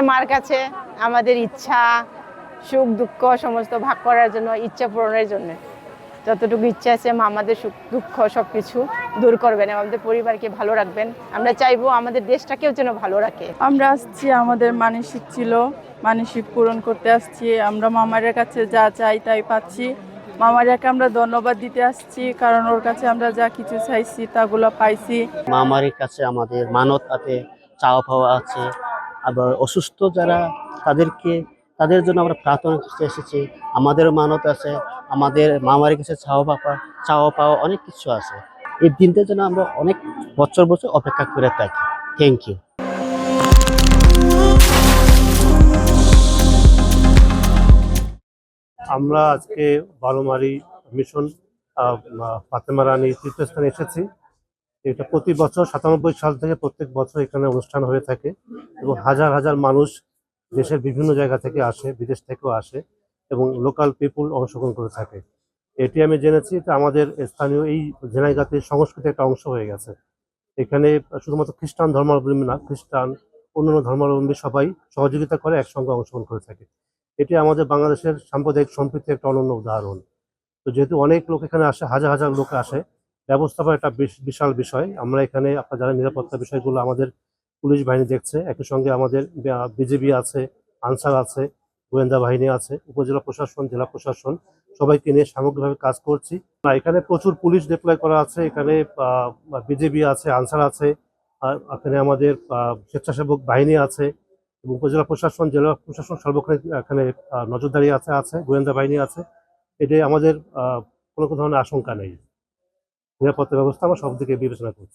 আল্লাহর কাছে আমাদের ইচ্ছা সুখ দুঃখ সমস্ত ভাগ করার জন্য ইচ্ছা পূরণের জন্য। যতটুকু ইচ্ছা আছে মা আমাদের সুখ দুঃখ সব কিছু দূর করবেন এবং আমাদের পরিবারকে ভালো রাখবেন। আমরা চাইব আমাদের দেশটাকেও যেন ভালো রাখে। আমরা আসছি আমাদের মানসিক ছিল মানসিক পূরণ করতে আসছি। আমরা মামারের কাছে যা চাই তাই পাচ্ছি। মামারিয়াকে আমরা ধন্যবাদ দিতে আসছি কারণ ওর কাছে আমরা যা কিছু চাইছি তাগুলো পাইছি। মামারির কাছে আমাদের মানত আছে চাওয়া পাওয়া আছে। আবার অসুস্থ যারা, তাদেরকে, তাদের জন্য আমরা প্রার্থনা করতে এসেছি। আমাদের মানত আছে, আমাদের মামারির কাছে চাওয়া পাওয়া চাওয়া পাওয়া অনেক কিছু আছে। এই দিনটার জন্য আমরা অনেক বছর বছর অপেক্ষা করে থাকি। থ্যাংক ইউ আমরা আজকে বারোমারি মিশন ফাতেমা রানী তীর্থস্থানে এসেছি। এটা প্রতি বছর সাতানব্বই সাল থেকে প্রত্যেক বছর এখানে অনুষ্ঠান হয়ে থাকে এবং হাজার হাজার মানুষ দেশের বিভিন্ন জায়গা থেকে আসে, বিদেশ থেকেও আসে এবং লোকাল পিপুল অংশগ্রহণ করে থাকে। এটি আমি জেনেছি এটা আমাদের স্থানীয় এই ঝেনাইগাতির সংস্কৃতির একটা অংশ হয়ে গেছে। এখানে শুধুমাত্র খ্রিস্টান ধর্মাবলম্বী না, খ্রিস্টান, অন্যান্য ধর্মাবলম্বী সবাই সহযোগিতা করে একসঙ্গে অংশগ্রহণ করে থাকে। এটি আমাদের বাংলাদেশের সাম্প্রদায়িক সম্প্রীতির একটা অনন্য উদাহরণ। তো যেহেতু অনেক লোক এখানে আসে, হাজার হাজার লোক আসে ব্যবস্থাপনা একটা বিশাল বিষয়। আমরা এখানে আপনার যারা নিরাপত্তা বিষয়গুলো আমাদের পুলিশ বাহিনী দেখছে। একই সঙ্গে আমাদের বিজেপি আছে, আনসার আছে, গোয়েন্দা বাহিনী আছে, উপজেলা প্রশাসন, জেলা প্রশাসন, সবাইকে নিয়ে সামগ্রিকভাবে কাজ করছি। এখানে প্রচুর পুলিশ ডিপ্লয় করা আছে। এখানে বিজেপি আছে, আনসার আছে এখানে আমাদের স্বেচ্ছাসেবক বাহিনী আছে উপজেলা প্রশাসন, জেলা প্রশাসন সর্বক্ষণে এখানে নজরদারি আছে আছে, গোয়েন্দা বাহিনী আছে। এতে আমাদের কোনো ধরনের আশঙ্কা নেই। নিরাপত্তা ব্যবস্থা আমরা সব দিকে বিবেচনা করছি।